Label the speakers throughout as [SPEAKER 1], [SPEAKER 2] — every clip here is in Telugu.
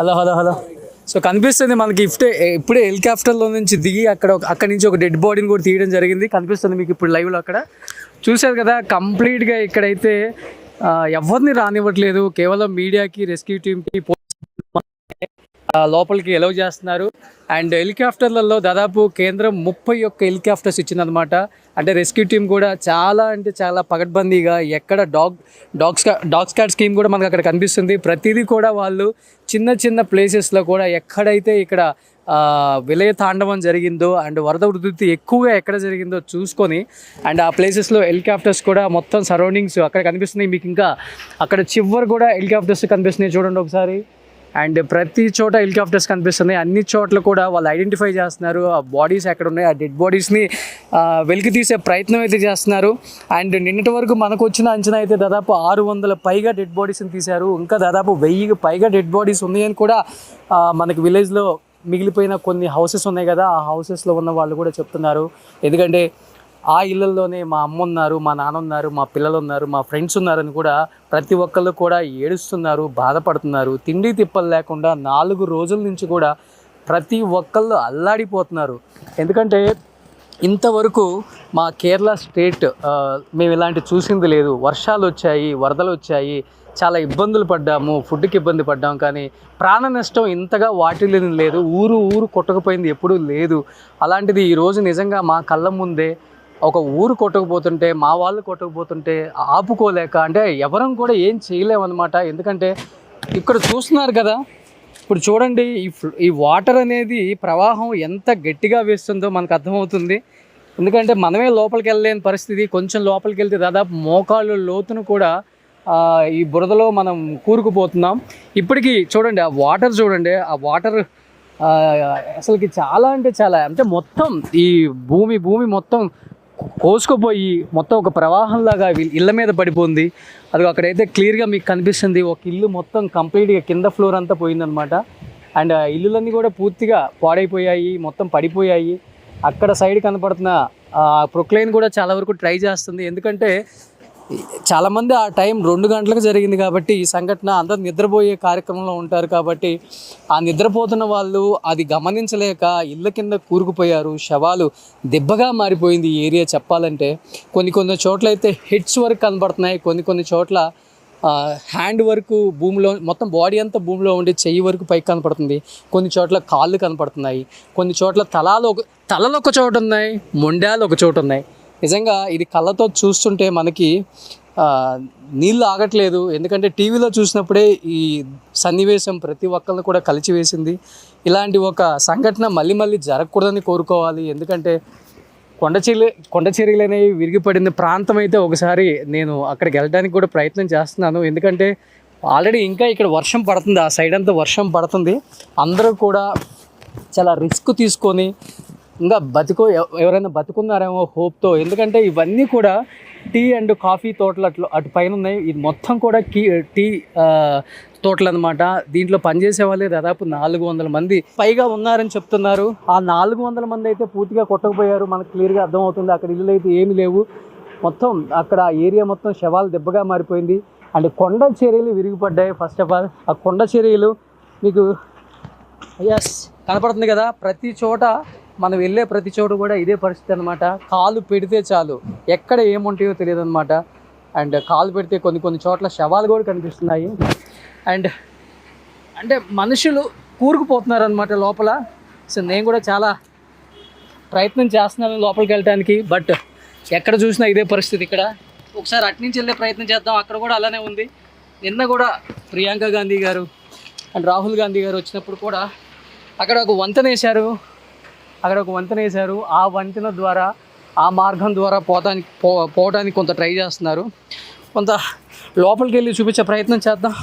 [SPEAKER 1] Hello hello hello. సో కనిపిస్తుంది మనకి ఇప్పుడే ఇప్పుడే హెలికాప్టర్లో నుంచి దిగి అక్కడ ఒక- అక్కడ నుంచి ఒక డెడ్ బాడీని కూడా తీయడం జరిగింది. కనిపిస్తుంది మీకు ఇప్పుడు లైవ్లో అక్కడ. చూశారు కదా కంప్లీట్గా ఇక్కడైతే ఎవరిని రానివ్వట్లేదు. కేవలం మీడియాకి రెస్క్యూ టీమ్కి లోపలికి ఎలవ్ చేస్తున్నారు. అండ్ హెలికాప్టర్లలో దాదాపు కేంద్రం ముప్పై ఒక్క హెలికాప్టర్స్ ఇచ్చిందనమాట అంటే రెస్క్యూ టీం కూడా చాలా అంటే చాలా పగడ్బందీగా ఎక్కడ dog dogs dog squad scheme కూడా మనకు అక్కడ కనిపిస్తుంది. ప్రతిదీ కూడా వాళ్ళు చిన్న చిన్న ప్లేసెస్లో కూడా ఎక్కడైతే ఇక్కడ విలయ తాండవం జరిగిందో అండ్ వరద ఉధృతి ఎక్కువగా ఎక్కడ జరిగిందో చూసుకొని అండ్ ఆ ప్లేసెస్లో హెలికాప్టర్స్ కూడా మొత్తం సరౌండింగ్స్ అక్కడ కనిపిస్తున్నాయి. మీకు ఇంకా అక్కడ చివరి కూడా హెలికాప్టర్స్ కనిపిస్తున్నాయి చూడండి ఒకసారి. అండ్ ప్రతి చోట హెలికాప్టర్స్ కనిపిస్తున్నాయి. అన్ని చోట్ల కూడా వాళ్ళు ఐడెంటిఫై చేస్తున్నారు. ఆ బాడీస్ ఎక్కడ ఉన్నాయి ఆ డెడ్ బాడీస్ని వెలికి తీసే ప్రయత్నం అయితే చేస్తున్నారు. అండ్ నిన్నటి వరకు మనకు వచ్చిన అంచనా అయితే దాదాపు ఆరు వందల పైగా డెడ్ బాడీస్ని తీశారు. ఇంకా దాదాపు వెయ్యికి పైగా డెడ్ బాడీస్ ఉన్నాయని కూడా మనకి విలేజ్లో మిగిలిపోయిన కొన్ని హౌసెస్ ఉన్నాయి కదా ఆ హౌసెస్లో ఉన్న వాళ్ళు కూడా చెప్తున్నారు. ఎందుకంటే ఆ ఇళ్ళల్లోనే మా అమ్మ ఉన్నారు మా నాన్న ఉన్నారు మా పిల్లలు ఉన్నారు మా ఫ్రెండ్స్ ఉన్నారని కూడా ప్రతి ఒక్కళ్ళు కూడా ఏడుస్తున్నారు బాధపడుతున్నారు. తిండి తిప్పలు లేకుండా నాలుగు రోజుల నుంచి కూడా ప్రతి ఒక్కళ్ళు అల్లాడిపోతున్నారు. ఎందుకంటే ఇంతవరకు మా కేరళ స్టేట్ మేము ఇలాంటి చూసింది లేదు. వర్షాలు వచ్చాయి వరదలు వచ్చాయి చాలా ఇబ్బందులు పడ్డాము ఫుడ్కి ఇబ్బంది పడ్డాము కానీ ప్రాణ నష్టం ఇంతగా వాటిల్లేని లేదు. ఊరు ఊరు కొట్టకపోయింది ఎప్పుడూ లేదు. అలాంటిది ఈరోజు నిజంగా మా కళ్ళ ముందే ఒక ఊరు కొట్టకపోతుంటే మా వాళ్ళు కొట్టకపోతుంటే ఆపుకోలేక అంటే ఎవరం కూడా ఏం చేయలేమన్నమాట. ఎందుకంటే ఇక్కడ చూస్తున్నారు కదా ఇప్పుడు చూడండి ఈ ఈ వాటర్ అనేది ప్రవాహం ఎంత గట్టిగా వేస్తుందో మనకు అర్థమవుతుంది. ఎందుకంటే మనమే లోపలికి వెళ్ళలేని పరిస్థితి కొంచెం లోపలికి వెళ్తే దాదాపు మోకాళ్ళు లోతును కూడా ఈ బురదలో మనం కూరుకుపోతున్నాం. ఇప్పటికీ చూడండి ఆ వాటర్ చూడండి ఆ వాటర్ అసలుకి చాలా అంటే చాలా. అంటే మొత్తం ఈ భూమి భూమి మొత్తం కోసుకుపోయి మొత్తం ఒక ప్రవాహంలాగా ఇళ్ళ మీద పడిపోయింది అది అక్కడైతే క్లియర్గా మీకు కనిపిస్తుంది. ఒక ఇల్లు మొత్తం కంప్లీట్గా కింద ఫ్లోర్ అంతా పోయిందనమాట అండ్ ఆ ఇల్లులన్నీ కూడా పూర్తిగా పాడైపోయాయి మొత్తం పడిపోయాయి. అక్కడ సైడ్ కనపడుతున్న ప్రొక్లైన్ కూడా చాలా వరకు ట్రై చేస్తుంది. ఎందుకంటే చాలామంది ఆ టైం రెండు గంటలకు జరిగింది కాబట్టి ఈ సంఘటన అందరు నిద్రపోయే కార్యక్రమంలో ఉంటారు కాబట్టి ఆ నిద్రపోతున్న వాళ్ళు అది గమనించలేక ఇళ్ళ కింద కూరుకుపోయారు. శవాలు దెబ్బగా మారిపోయింది ఈ ఏరియా చెప్పాలంటే. కొన్ని కొన్ని చోట్ల అయితే హెడ్స్ వరకు కనబడుతున్నాయి. కొన్ని కొన్ని చోట్ల హ్యాండ్ వరకు భూమిలో మొత్తం బాడీ అంతా భూమిలో ఉండి చెయ్యి వరకు పైకి కనపడుతుంది. కొన్ని చోట్ల కాళ్ళు కనపడుతున్నాయి. కొన్ని చోట్ల తలాలు ఒక తలలు ఒక చోటు ఉన్నాయి మొండాలు ఒక చోటు ఉన్నాయి. నిజంగా ఇది కళ్ళతో చూస్తుంటే మనకి నీళ్ళు ఆగట్లేదు. ఎందుకంటే టీవీలో చూసినప్పుడే ఈ సన్నివేశం ప్రతి ఒక్కరిని కూడా కలిచివేసింది. ఇలాంటి ఒక సంఘటన మళ్ళీ మళ్ళీ జరగకూడదని కోరుకోవాలి. ఎందుకంటే కొండ చర్యలు అనేవి విరిగిపడిన ప్రాంతం అయితే ఒకసారి నేను అక్కడికి వెళ్ళడానికి కూడా ప్రయత్నం చేస్తున్నాను. ఎందుకంటే ఆల్రెడీ ఇంకా ఇక్కడ వర్షం పడుతుంది. ఆ సైడ్ అంతా వర్షం పడుతుంది. అందరూ కూడా చాలా రిస్క్ తీసుకొని ఇంకా బతుకు ఎవ- ఎవరైనా బతుకున్నారేమో హోప్తో. ఎందుకంటే ఇవన్నీ కూడా టీ అండ్ కాఫీ తోటలు అట్లు అటు పైన ఉన్నాయి. ఇది మొత్తం కూడా కీ టీ తోటలు అనమాట దీంట్లో పనిచేసే వాళ్ళే దాదాపు నాలుగు వందల మంది. పైగా ఉన్నారని చెప్తున్నారు. ఆ నాలుగు వందల మంది అయితే పూర్తిగా కొట్టకపోయారు. మనకు క్లియర్గా అర్థమవుతుంది. అక్కడ ఇల్లు అయితే ఏమీ లేవు. మొత్తం అక్కడ ఏరియా మొత్తం శవాలు దెబ్బగా మారిపోయింది. అండ్ కొండ చర్యలు విరిగిపడ్డాయి ఫస్ట్ ఆఫ్ ఆల్. ఆ కొండ చర్యలు మీకు ఎస్ కనపడుతుంది కదా? ప్రతి చోట మనం వెళ్ళే ప్రతి చోటు కూడా ఇదే పరిస్థితి అనమాట కాలు పెడితే చాలు. ఎక్కడ ఏముంటాయో తెలియదు అనమాట అండ్ కాలు పెడితే కొన్ని కొన్ని చోట్ల శవాలు కూడా కనిపిస్తున్నాయి. అండ్ అంటే మనుషులు కూరుకుపోతున్నారు అనమాట లోపల. సో నేను కూడా చాలా ప్రయత్నం చేస్తున్నాను లోపలికి వెళ్ళడానికి బట్ ఎక్కడ చూసినా ఇదే పరిస్థితి ఇక్కడ. ఒకసారి అట్నుంచి వెళ్ళే ప్రయత్నం చేద్దాం. అక్కడ కూడా అలానే ఉంది. నిన్న కూడా ప్రియాంక గాంధీ గారు అండ్ రాహుల్ గాంధీ గారు వచ్చినప్పుడు కూడా అక్కడ ఒక వంతెన వేశారు. అక్కడ ఒక వంతెన వేశారు. ఆ వంతెన ద్వారా ఆ మార్గం ద్వారా పోతానికి పో పోవడానికి కొంత ట్రై చేస్తున్నారు. కొంత లోపలికి వెళ్ళి చూపించే ప్రయత్నం చేద్దాం.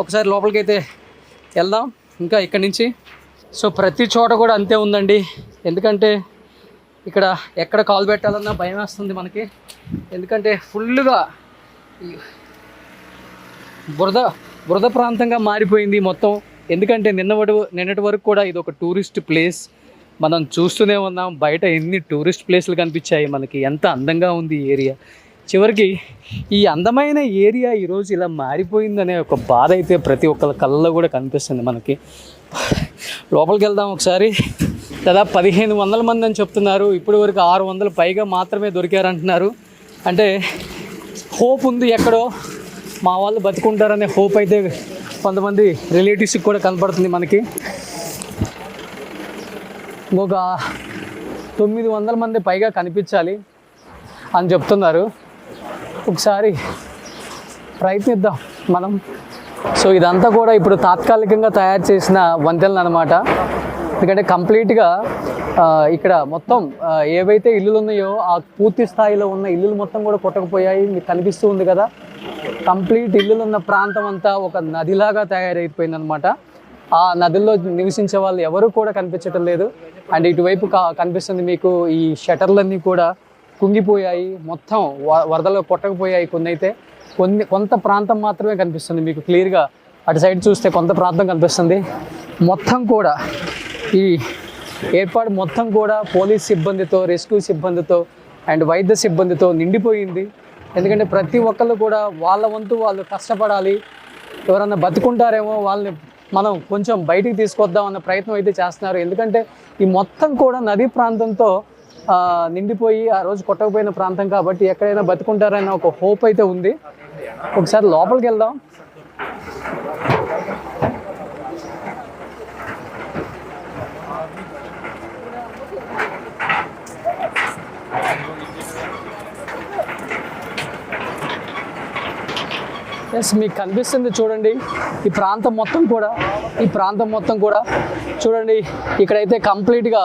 [SPEAKER 1] ఒకసారి లోపలికి అయితే వెళ్దాం. ఇంకా ఇక్కడి నుంచి. సో ప్రతి చోట కూడా అంతే ఉందండి. ఎందుకంటే ఇక్కడ ఎక్కడ కాల్ పెట్టాలన్నా భయం వేస్తుంది మనకి. ఎందుకంటే ఫుల్గా బురద బురద ప్రాంతంగా మారిపోయింది మొత్తం. ఎందుకంటే నిన్న నిన్నటి వరకు కూడా ఇది ఒక టూరిస్ట్ ప్లేస్. మనం చూస్తూనే ఉన్నాం బయట ఎన్ని టూరిస్ట్ ప్లేస్లు కనిపించాయి మనకి ఎంత అందంగా ఉంది ఈ ఏరియా. చివరికి ఈ అందమైన ఏరియా ఈరోజు ఇలా మారిపోయిందనే ఒక బాధ అయితే ప్రతి ఒక్కరి కళ్ళలో కూడా కనిపిస్తుంది మనకి. లోపలికి వెళ్దాం ఒకసారి. దాదాపు పదిహేను వందల మంది అని చెప్తున్నారు. ఇప్పటి వరకు ఆరు వందల పైగా మాత్రమే దొరికారంటున్నారు. అంటే హోప్ ఉంది ఎక్కడో. మా వాళ్ళు బతుకుంటారనే హోప్ అయితే కొంతమంది రిలేటివ్స్కి కూడా కనపడుతుంది మనకి. ఒక తొమ్మిది వందల మంది పైగా కనిపించాలి అని చెప్తున్నారు. ఒకసారి ప్రయత్నిద్దాం మనం. సో ఇదంతా కూడా ఇప్పుడు తాత్కాలికంగా తయారు చేసిన వంతెనలు అనమాట ఎందుకంటే కంప్లీట్గా ఇక్కడ మొత్తం ఏవైతే ఇల్లులు ఉన్నాయో ఆ పూర్తి స్థాయిలో ఉన్న ఇల్లులు మొత్తం కూడా కొట్టకపోయాయి. మీకు కనిపిస్తూ ఉంది కదా. కంప్లీట్ ఇల్లులు ఉన్న ప్రాంతం అంతా ఒక నదిలాగా తయారైపోయింది అనమాట ఆ నదిలో నివసించే వాళ్ళు ఎవరు కూడా కనిపించటం లేదు. అండ్ ఇటువైపు కా- కనిపిస్తుంది మీకు ఈ షటర్లన్నీ కూడా కుంగిపోయాయి. మొత్తం వ- వరదలో కొట్టకపోయాయి కొన్ని అయితే కొన్ని కొంత ప్రాంతం మాత్రమే కనిపిస్తుంది మీకు క్లియర్గా. అటు సైడ్ చూస్తే కొంత ప్రాంతం కనిపిస్తుంది. మొత్తం కూడా ఈ ఏర్పాటు మొత్తం కూడా పోలీస్ సిబ్బందితో రెస్క్యూ సిబ్బందితో అండ్ వైద్య సిబ్బందితో నిండిపోయింది. ఎందుకంటే ప్రతి ఒక్కళ్ళు కూడా వాళ్ళ వంతు వాళ్ళు కష్టపడాలి. ఎవరన్నా బతుకుంటారేమో వాళ్ళని మనం కొంచెం బయటికి తీసుకొద్దాం అన్న ప్రయత్నం అయితే చేస్తున్నారు. ఎందుకంటే ఈ మొత్తం కూడా నదీ ప్రాంతంతో నిండిపోయి ఆ రోజు కొట్టకపోయిన ప్రాంతం కాబట్టి ఎక్కడైనా బతుకుంటారన్న ఒక హోప్ అయితే ఉంది. ఒకసారి లోపలికి వెళ్దాం. ఎస్ మీకు కనిపిస్తుంది చూడండి. ఈ ప్రాంతం మొత్తం కూడా ఈ ప్రాంతం మొత్తం కూడా చూడండి. ఇక్కడైతే కంప్లీట్గా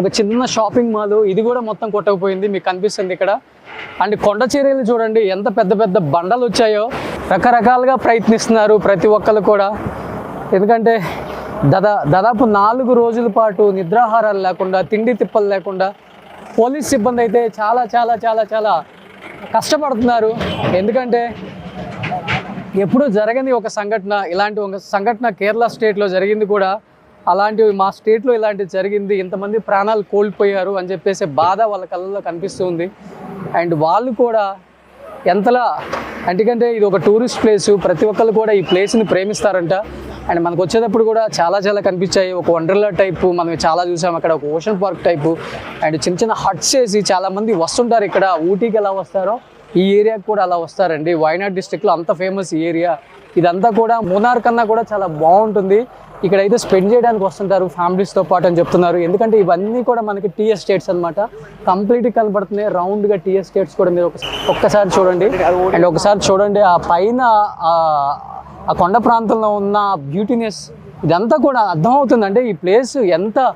[SPEAKER 1] ఒక చిన్న షాపింగ్ మాల్ ఇది కూడా మొత్తం కొట్టకపోయింది. మీకు కనిపిస్తుంది ఇక్కడ. అండ్ కొండ చీరలు చూడండి ఎంత పెద్ద పెద్ద బండలు వచ్చాయో రకరకాలుగా ప్రయత్నిస్తున్నారు ప్రతి ఒక్కరు కూడా. ఎందుకంటే దాదా దాదాపు నాలుగు రోజుల పాటు నిద్రాహారాలు లేకుండా తిండి తిప్పలు లేకుండా పోలీస్ సిబ్బంది అయితే చాలా చాలా చాలా చాలా కష్టపడుతున్నారు. ఎందుకంటే ఎప్పుడూ జరగని ఒక సంఘటన ఇలాంటి ఒక సంఘటన కేరళ స్టేట్లో జరిగింది కూడా. అలాంటివి మా స్టేట్లో ఇలాంటివి జరిగింది. ఇంతమంది ప్రాణాలు కోల్పోయారు అని చెప్పేసి బాధ వాళ్ళ కళ్ళల్లో కనిపిస్తుంది. అండ్ వాళ్ళు కూడా ఎంతలా ఎందుకంటే ఇది ఒక టూరిస్ట్ ప్లేసు ప్రతి ఒక్కరు కూడా ఈ ప్లేస్ని ప్రేమిస్తారంట. అండ్ మనకు వచ్చేటప్పుడు కూడా చాలా చాలా కనిపించాయి. ఒక వండర్లా టైపు మనం చాలా చూసాం అక్కడ ఒక ఓషన్ పార్క్ టైపు. అండ్ చిన్న చిన్న హట్స్ వేసి చాలామంది వస్తుంటారు ఇక్కడ. ఊటీకి ఎలా వస్తారో ఈ ఏరియాకి కూడా అలా వస్తారండి. వైనాడ్ డిస్ట్రిక్ట్లో అంత ఫేమస్ ఈ ఏరియా. ఇదంతా కూడా మునార్ కన్నా కూడా చాలా బాగుంటుంది. ఇక్కడైతే స్పెండ్ చేయడానికి వస్తుంటారు ఫ్యామిలీస్తో పాటు అని చెప్తున్నారు. ఎందుకంటే ఇవన్నీ కూడా మనకి టీ ఎస్టేట్స్ అనమాట కంప్లీట్గా కనబడుతున్నాయి. రౌండ్గా టీ ఎస్టేట్స్ కూడా మీరు ఒక్కసారి చూడండి. అండ్ ఒకసారి చూడండి ఆ పైన ఆ- కొండ ప్రాంతంలో ఉన్న బ్యూటీనెస్ ఇదంతా కూడా అర్థమవుతుందంటే ఈ ప్లేస్ ఎంత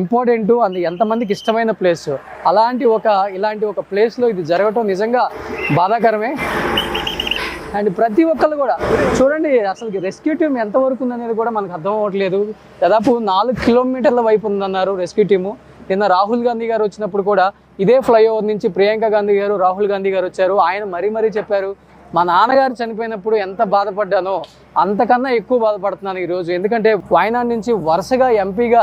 [SPEAKER 1] ఇంపార్టెంట్ అండ్ ఎంతమందికి ఇష్టమైన ప్లేస్. అలాంటి ఒక ఇలాంటి ఒక ప్లేస్లో ఇది జరగటం నిజంగా బాధాకరమే. అండ్ ప్రతి ఒక్కళ్ళు కూడా చూడండి అసలు రెస్క్యూ టీమ్ ఎంతవరకు ఉందనేది కూడా మనకు అర్థం అవ్వట్లేదు. దాదాపు నాలుగు కిలోమీటర్ల వైపు ఉందన్నారు రెస్క్యూ టీము. నిన్న రాహుల్ గాంధీ గారు వచ్చినప్పుడు కూడా ఇదే ఫ్లైఓవర్ నుంచి ప్రియాంక గాంధీ గారు రాహుల్ గాంధీ గారు వచ్చారు. ఆయన మరీ మరీ చెప్పారు మా నాన్నగారు చనిపోయినప్పుడు ఎంత బాధపడ్డానో అంతకన్నా ఎక్కువ బాధపడుతున్నాను ఈరోజు. ఎందుకంటే వాయనాడ్ నుంచి వరుసగా ఎంపీగా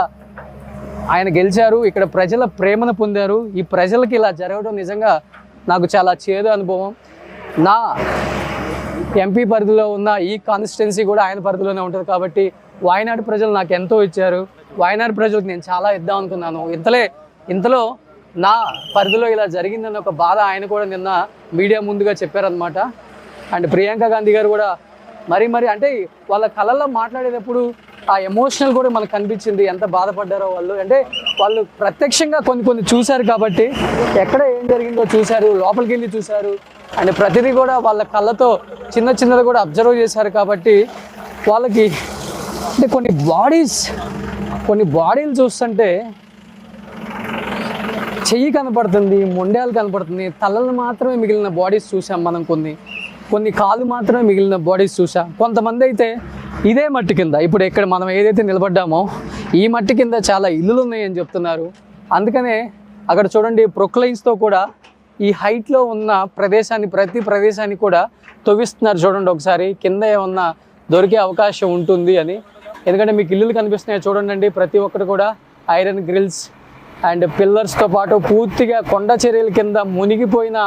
[SPEAKER 1] ఆయన గెలిచారు ఇక్కడ ప్రజల ప్రేమను పొందారు. ఈ ప్రజలకి ఇలా జరగడం నిజంగా నాకు చాలా చేదు అనుభవం. నా ఎంపీ పరిధిలో ఉన్న ఈ కాన్స్టిట్యున్సీ కూడా ఆయన పరిధిలోనే ఉంటుంది కాబట్టి వాయనాడు ప్రజలు నాకు ఎంతో ఇచ్చారు. వాయనాడు ప్రజలకు నేను చాలా ఇద్దాం అనుకున్నాను. ఇంతలే ఇంతలో నా పరిధిలో ఇలా జరిగిందన్న ఒక బాధ ఆయన కూడా నిన్న మీడియా ముందుగా చెప్పారనమాట అండ్ ప్రియాంక గాంధీ గారు కూడా మరి మరి అంటే వాళ్ళ కళల్లో మాట్లాడేటప్పుడు ఆ ఎమోషనల్ కూడా మనకు కనిపించింది. ఎంత బాధపడ్డారో వాళ్ళు. అంటే వాళ్ళు ప్రత్యక్షంగా కొన్ని కొన్ని చూశారు కాబట్టి ఎక్కడ ఏం జరిగిందో చూశారు లోపలికి వెళ్ళి చూశారు. అండ్ ప్రతిదీ కూడా వాళ్ళ కళ్ళతో చిన్న చిన్నది కూడా అబ్జర్వ్ చేశారు కాబట్టి వాళ్ళకి అంటే కొన్ని బాడీస్ కొన్ని బాడీలు చూస్తుంటే చెయ్యి కనపడుతుంది మొండాలు కనపడుతుంది. తలలు మాత్రమే మిగిలిన బాడీస్ చూసాం మనం కొన్ని. కొన్ని కాళ్ళు మాత్రమే మిగిలిన బాడీస్ చూసాం కొంతమంది అయితే ఇదే మట్టి కింద ఇప్పుడు ఇక్కడ మనం ఏదైతే నిలబడ్డామో ఈ మట్టి కింద చాలా ఇల్లులు ఉన్నాయని చెప్తున్నారు. అందుకనే అక్కడ చూడండి ప్రొక్లైన్స్తో కూడా ఈ హైట్లో ఉన్న ప్రదేశాన్ని ప్రతి ప్రదేశాన్ని కూడా తవ్విస్తున్నారు చూడండి ఒకసారి. కింద ఏమన్నా దొరికే అవకాశం ఉంటుంది అని. ఎందుకంటే మీకు ఇల్లులు కనిపిస్తున్నాయి చూడండి ప్రతి ఒక్కటి కూడా ఐరన్ గ్రిల్స్ అండ్ పిల్లర్స్తో పాటు పూర్తిగా కొండ చర్యల కింద మునిగిపోయిన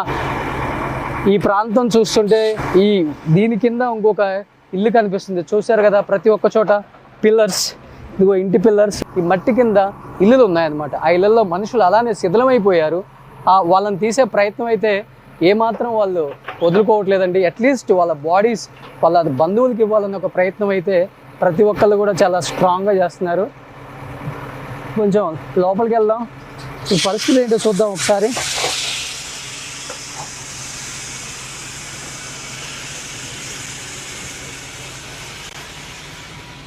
[SPEAKER 1] ఈ ప్రాంతం చూస్తుంటే ఈ దీని కింద ఇంకొక ఇల్లు కనిపిస్తుంది. చూశారు కదా ప్రతి ఒక్క చోట పిల్లర్స్ ఇదిగో ఇంటి పిల్లర్స్ ఈ మట్టి కింద ఇల్లులు ఉన్నాయన్నమాట. ఆ ఇళ్ళల్లో మనుషులు అలానే శిథిలమైపోయారు. వాళ్ళని తీసే ప్రయత్నం అయితే ఏమాత్రం వాళ్ళు వదులుకోవట్లేదండి. అట్లీస్ట్ వాళ్ళ బాడీస్ వాళ్ళ బంధువులకి ఇవ్వాలన్న ఒక ప్రయత్నం అయితే ప్రతి ఒక్కళ్ళు కూడా చాలా స్ట్రాంగ్గా చేస్తున్నారు. కొంచెం లోపలికి వెళ్దాం. ఈ పరిస్థితి ఏంటో చూద్దాం ఒకసారి.